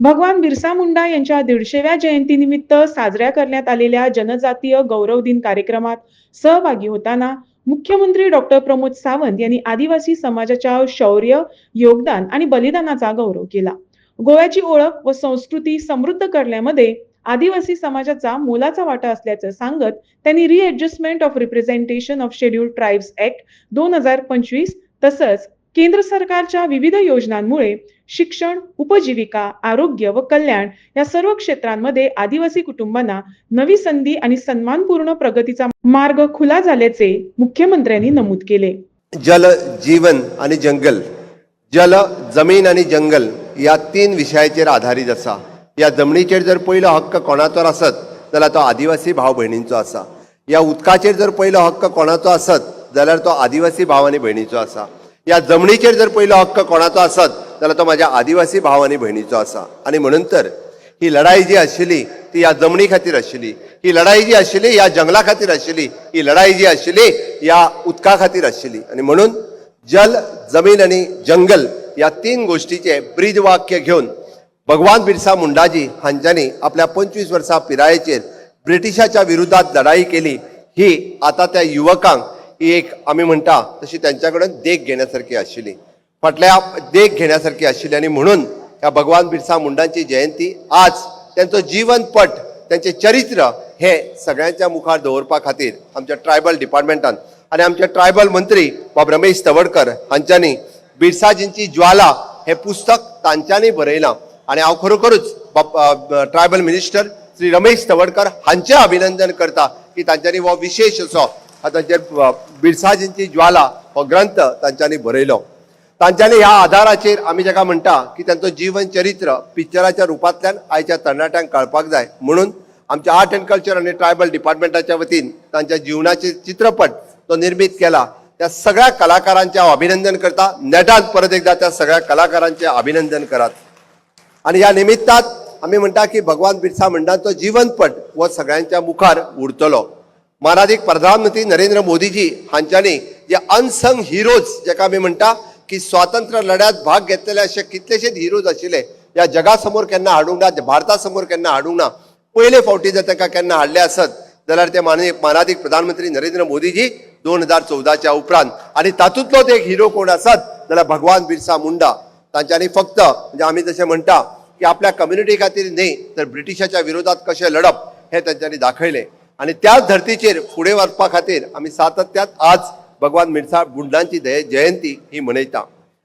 भगवान बिरसा मुंडा यांच्या दीडशेव्या जयंतीनिमित्त साजऱ्या करण्यात आलेल्या जनजातीय गौरव दिन कार्यक्रमात सहभागी होताना मुख्यमंत्री डॉक्टर प्रमोद सावंत यांनी आदिवासी समाजाच्या शौर्य योगदान आणि बलिदानाचा गौरव केला. गोव्याची ओळख व संस्कृती समृद्ध करण्यामध्ये आदिवासी समाजाचा मोलाचा वाटा असल्याचं सांगत त्यांनी readjustment of representation of schedule tribes act दोन हजार पंचवीस तसंच केंद्र सरकारच्या विविध योजनांमुळे शिक्षण उपजीविका आरोग्य व कल्याण या सर्व क्षेत्रांमध्ये आदिवासी कुटुंबांना नवी संधी आणि सन्मानपूर्ण प्रगतीचा मार्ग खुला झाल्याचे मुख्यमंत्र्यांनी नमूद केले. जल जीवन आणि जंगल जल जमीन आणि जंगल या तीन विषयाचेर आधारित आसा या जमनीचेर जर पयलो हक्क कोणाचो आसत जाल्यार तो आदिवासी भाव भयणींचो आसा या उदकाचेर जर पयलो हक्क कोणाचो आसत जाल्यार तो आदिवासी भाव आनी भयणीचो आसा या जमणीचेर जर पयलो हक्क कोणाचो आसत जाल्यार तो म्हाज्या आदिवासी भाव आनी भयणीचो आसा आनी म्हणून तर ही लढाई जी आशिल्ली ती ह्या जमनी खातीर आशिल्ली ही लढाई जी आशिल्ली ह्या जंगला खातीर आशिल्ली ही लढाई जी आशिल्ली ह्या उदका खातीर आशिल्ली आनी म्हणून जल जमीन आनी जंगल ह्या तीन गोष्टीचे ब्रीद वाक्य घेवन भगवान बिरसा मुंडाजी हांच्यांनी आपल्या पंचवीस वर्सां पिरायेचेर ब्रिटिशाच्या विरोधात लढाई केली. ही आता त्या युवकांक ही एक आमी म्हणटा तशी त्यांच्या कडेन देख घेण्यासारखी आशिल्ली फाटल्या देख घेण्यासारखी आशिल्ली आणि म्हणून ह्या भगवान बिरसा मुंडांची जयंती आज त्यांचं जीवनपट त्यांचे चरित्र हे सगळ्यांच्या मुखार दवरपा खातीर आमच्या ट्रायबल डिपार्टमेंटान. आणि आमचे ट्रायबल मंत्री बाब रमेश तवडकर हांच्यांनी बिरसाजींची ज्वाला हे पुस्तक तांच्यांनी बरयलां. आणि हांव खरोखरूच बाब- ट्रायबल मिनिस्टर श्री रमेश तवडकर हांचे अभिनंदन करता की तांच्यांनी हो विशेष असो तांचेर अ, बिरसाजींची ज्वाला हो ग्रंथ तांच्यांनी बरयलो तांच्यांनी ह्या आधाराचेर आमी जाका म्हणटा की तांचो जीवन चरित्र पिक्चराच्या रुपांतल्यान आयच्या तरणाट्यांक कळपाक जाय. म्हणून आमच्या आर्ट अँड कल्चर आणि ट्रायबल डिपार्टमेंटाच्या वतीन तांच्या जिवनाचे चित्रपट तो निर्मित केला. त्या सगळ्या कलाकारांचे हांव अभिनंदन करता नेटान परत एकदा त्या सगळ्या कलाकारांचे अभिनंदन करात. आणि या निमित्तात आम्ही म्हणटा की भगवान बिरसा मुंडांचो जीवनपट हो सगळ्यांच्या मुखार उरतलो मानादीक प्रधानमंत्री नरेंद्र मोदीजी हांच्यांनी जे अनसंग हिरोज जेका आमी म्हणटा की स्वातंत्र्य लढ्यात भाग घेतलेले असे कितलेशेच हिरोज आशिल्ले या जगा समोर केन्ना हाडूंक ना भारता समोर केन्ना हाडूंक ना पयले फावटी जर ताका केन्ना हाडले आसत जाल्यार ते माननीय मानादीक प्रधानमंत्री नरेंद्र मोदीजी दोन हजार चौदाच्या उपरांत. आणि तातूंतलोच एक हिरो कोण आसत जाल्यार भगवान बिरसा मुंडा. तांच्यांनी फक्त म्हणजे आमी जशें म्हणटा की आपल्या कम्युनिटी खातीर न्ही तर ब्रिटिशाच्या विरोधात कशें लढप हे तांच्यांनी दाखयलें. आणि त्याच धर्तीचेर फुडें वचपा खातीर आमी सातत्यात आज भगवान बिरसा मुंडांची जय- जयंती ही मनयता.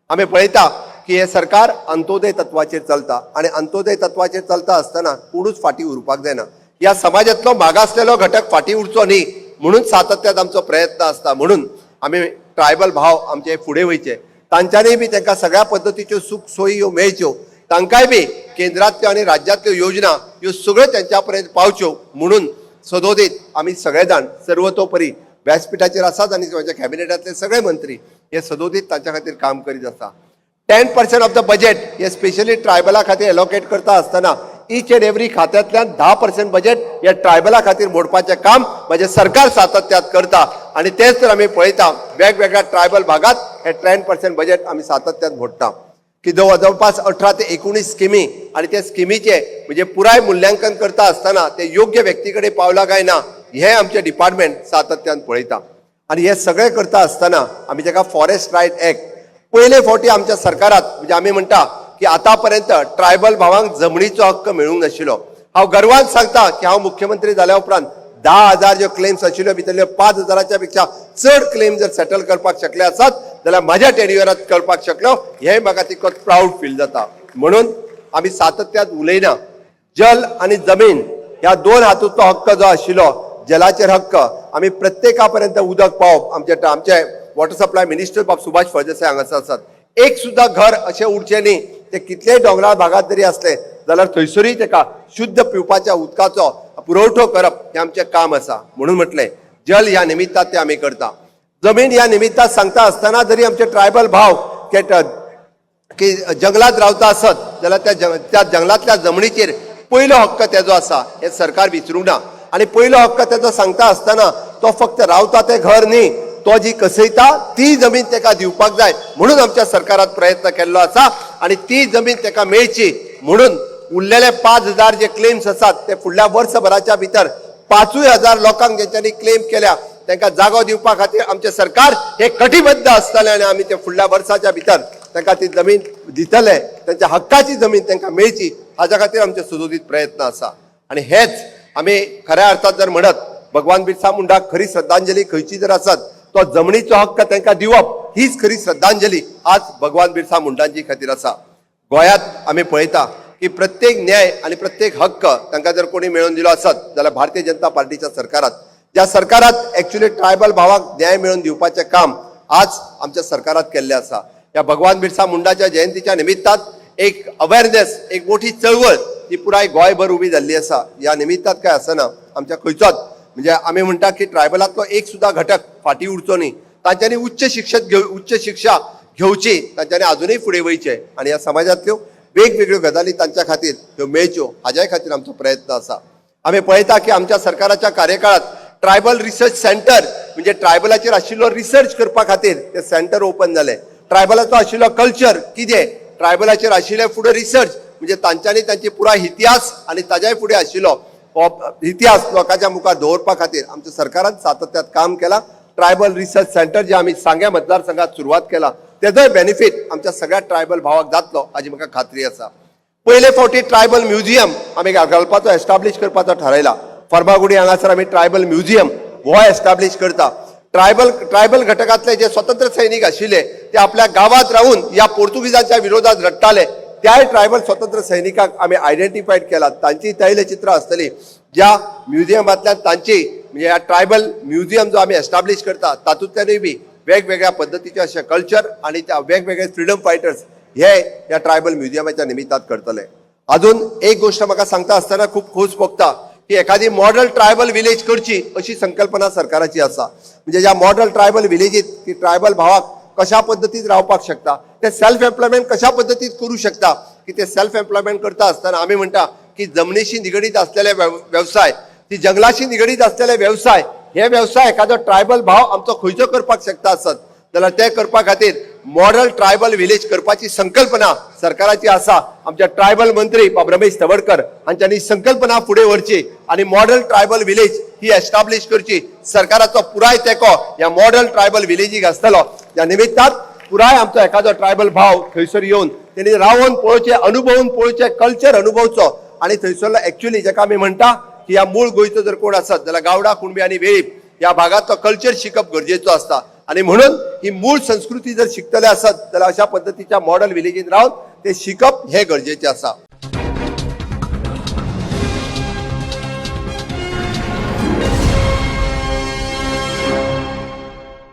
आमी पळयता की हे सरकार अंत्योदय तत्वाचेर चलता आणि अंत्योदय तत्वाचेर चलता आसतना कोणूच फाटी उरपाक जायना ह्या समाजातलो मागासलेलो घटक फाटी उरचो न्ही म्हणून सातत्यात आमचो प्रयत्न आसता. म्हणून आमी ट्रायबल भाव आमचे फुडें वयचे. तांच्यांनी बी तांकां सगळ्या पद्दतीच्यो सुख सोयी ह्यो मेळच्यो. तांकांय बी केंद्रांतल्यो आनी राज्यांतल्यो योजना ह्यो सगळ्यो त्यांच्या पर्यंत पावच्यो. म्हणून सदोदीत आमी सगळे जाण सर्वतोपरी व्यासपीठाचेर आसात आनी माझ्या कॅबिनेटांतले सगळे मंत्री हे सदोदीत तांच्या खातीर काम करीत आसा ten percent of the budget हे स्पेशली ट्रायबला खातीर एलोकेट करता आसतना इच अँड एवरी खात्यांतल्यान धा पर्सेंट बजेट या ट्रायबला खातीर मोडपाचें काम म्हणजे सरकार सातत्यात करता आणि तेच तर आमी पळयता. वेगवेगळ्या ट्रायबल भागात हे टेन पर्सेंट बजेट आमी सातत्यात मोडटा की जवळ जवळपास अठरा ते एकोणीस स्किमी आणि त्या स्किमीचे म्हणजे पुराय मूल्यांकन करता असताना ते योग्य व्यक्तीकडे पावला काय ना हे आमचे डिपार्टमेंट सातत्यान पळयता. आणि हे सगळे करता असताना आमी जेका फॉरेस्ट रायट ऍक्ट पयले फावटी आमच्या सरकारात म्हणजे आमी म्हणटा की आतापर्यंत ट्रायबल भावांक जमनीचो हक्क मेळूंक नाशिल्लो. हांव गर्वान सांगता की हांव मुख्यमंत्री जाल्या उपरांत धा हजार ज्यो क्लेम्स आशिल्ल्यो भितरल्यो पांच हजाराच्या पेक्षा चड क्लेम जर सेटल करपाक शकले आसात जाल्यार म्हाज्या टेन्युअरात करपाक शकलो हे म्हाका तितकोच प्राऊड फील जाता. म्हणून आमी सातत्यात उलयना. जल आणि जमीन ह्या दोन हातूंतलो हक्क जो आशिल्लो जलाचेर हक्क आमी प्रत्येका पर्यंत उदक पावप आमचे आमचे वॉटर सप्लाय मिनिस्टर बाब सुभाष फळदेसाय हांगासर आसात. एक सुद्दां घर अशें उरचें न्ही ते कितलेय दोंगराळ भागात जरी असले जाल्यार थंयसरूय ताका शुद्ध पिवपाच्या उदकाचो पुरवठो करप हें आमचें काम आसा. म्हणून म्हटलें जल ह्या निमित्तान ते आमी करता. जमीन ह्या निमित्तात सांगता आसतना जरी आमचे ट्रायबल भाव के की जंगलात रावता आसत जाल्यार त्या जंग त्या जंगलातल्या जमनीचेर पयलो हक्क तेजो आसा हे सरकार विसरूंक ना. आनी पयलो हक्क तेजो सांगता आसतना तो फक्त रावता ते घर न्ही तो जी कसयता ती जमीन तेका दिवपाक जाय म्हणून आमच्या सरकारात प्रयत्न केल्लो आसा आनी ती जमीन तेका मेळची म्हणून उरलेले पाच हजार जे क्लेम्स आसात ते फुडल्या वर्सभराच्या भितर पाचूय हजार लोकांक जेंच्यांनी क्लेम केल्या तांकां जागो दिवपा खातीर आमचे सरकार हे कटिबद्ध आसतले आनी आमी ते फुडल्या वर्साच्या भितर तांकां ती जमीन दितले त्यांच्या हक्काची जमीन तांकां मेळची हाच्या खातीर आमचे सुदोदीत प्रयत्न आसा आणि हेच आमी खऱ्या अर्थात जर म्हणत भगवान बिरसा मुंडाक खरी श्रद्धांजली खंयची जर आसत तो जमनीचो हक्क तांकां दिवप हीच खरी श्रद्धांजली आज भगवान बिरसा मुंडांची खातीर आसा गोंयांत आमी पळयता की प्रत्येक न्याय आणि प्रत्येक हक्क तांकां जर कोणी मेळोवन दिलो आसत जाल्यार भारतीय जनता पार्टीच्या सरकारात ज्या सरकारात एक्च्युली ट्रायबल भावाक न्याय मेळोवन दिवपाचें काम आज आमच्या सरकारात केल्लें आसा. ह्या भगवान बिरसा मुंडाच्या जयंतीच्या निमित्तान एक अवेअरनेस एक मोठी चळवळ ही पुराय गोंयभर उबी जाल्ली आसा. ह्या निमित्तात काय आसना आमच्या खंयचोच म्हणजे आमी म्हणटा की ट्रायबलांतलो एक सुद्धा घटक फाटी उरचो न्ही. तांच्यांनी उच्च शिक्षक घेऊ उच्च शिक्षा घेवची तांच्यांनी अजूनही फुडें वयचें आनी ह्या समाजांतल्यो वेगवेगळ्यो गजाली तांच्या खातीर ह्यो मेळच्यो हाज्याय खातीर आमचो प्रयत्न आसा. आमी पळयता की आमच्या सरकाराच्या कार्यकाळात ट्रायबल रिसर्च सेंटर म्हणजे ट्रायबलाचेर आशिल्लो रिसर्च करपा खातीर ते सेंटर ओपन जालें. ट्रायबलाचो आशिल्लो कल्चर कितें? ट्रायबलाचेर आशिल्ले फुडें रिसर्च म्हणजे तांच्यांनी तांची पुराय इतिहास आनी ताज्याय फुडें आशिल्लो हो इतिहास लोकांच्या मुखार दवरपा खातीर आमच्या सरकारान सातत्यात काम केलां. ट्रायबल रिसर्च सेंटर जे आमी सांग्या मतदारसंघात सुरवात केला तेजोय बेनिफीट आमच्या सगळ्या ट्रायबल भावाक जातलो हाची म्हाका खात्री आसा. पयले फावटी ट्रायबल म्युझियम आमी घालपाचो एस्टाब्लीश करपाचो थारायला फर्मागुडी हांगासर आमी ट्रायबल म्युझियम हो एस्टाब्लीश करता. ट्रायबल ट्रायबल घटकातले जे स्वतंत्र सैनीक आशिल्ले ते आपल्या गावात राहून या पोर्तुगीजांच्या विरोधात रडटाले त्याय ट्रायबल स्वतंत्र सैनिकाक आमी आयडेंटिफायड केला. तांची तैलचित्रां आसतली ज्या म्युझियमांतल्यान तांची म्हणजे ह्या ट्रायबल म्युझियम जो आमी एस्टाब्लीश करता तातूंतल्यानूय बी वेगवेगळ्या पद्दतीचे अशें कल्चर आणि त्या वेगवेगळे फ्रीडम फायटर्स हे या ट्रायबल म्युझियमाच्या निमित्तात करतले. अजून एक गोष्ट म्हाका सांगता आसतना खूप खोस भोगता की एखादी मॉडल ट्रायबल विलेज करची अशी संकल्पना सरकाराची आसा म्हणजे ज्या मॉडल ट्रायबल विलेजीत ती ट्रायबल भावाक कशा पद्धतीत रावपाक शकता? ते सेल्फ एम्प्लॉयमेंट कशा पद्धतीत करू शकता? की ते सेल्फ एम्प्लॉयमेंट करता आसतना आमी म्हणटा की जमनीशी निगडीत असलेले व्यवसाय ती जंगलाशी निगडीत असलेले व्यवसाय हे व्यवसाय एखादो ट्रायबल भाव आमचो खंयचो करपाक शकता आसत जाल्यार ते करपा खातीर मॉडल ट्रायबल विलेज करपाची संकल्पना सरकाराची आसा. आमच्या ट्रायबल मंत्री बाब रमेश तवडकर हांच्यांनी संकल्पना फुडें व्हरची आनी मॉडल ट्रायबल विलेज ही एस्टाब्लीश करची सरकाराचो पुराय तेंको ह्या मॉडल ट्रायबल विलेजीक आसतलो ह्या निमित्तान पुराय आमचो एखादो ट्रायबल भाव थंयसर येवन तेणी रावून पळोवचे अनुभवून पळोवचे कल्चर अनुभवचो आणि थंयसरलो एक्च्युली जाका आमी म्हणटा की ह्या मूळ गोंयचो जर कोण आसत जाल्यार गावडा कुणबी आनी वेळीप ह्या भागातलो कल्चर शिकप गरजेचो आसता आणि म्हणून ही मूळ संस्कृती जर शिकतले आसत जाल्यार अशा पद्दतीच्या मॉडल विलेजीन रावन ते शिकप हे गरजेचे आसा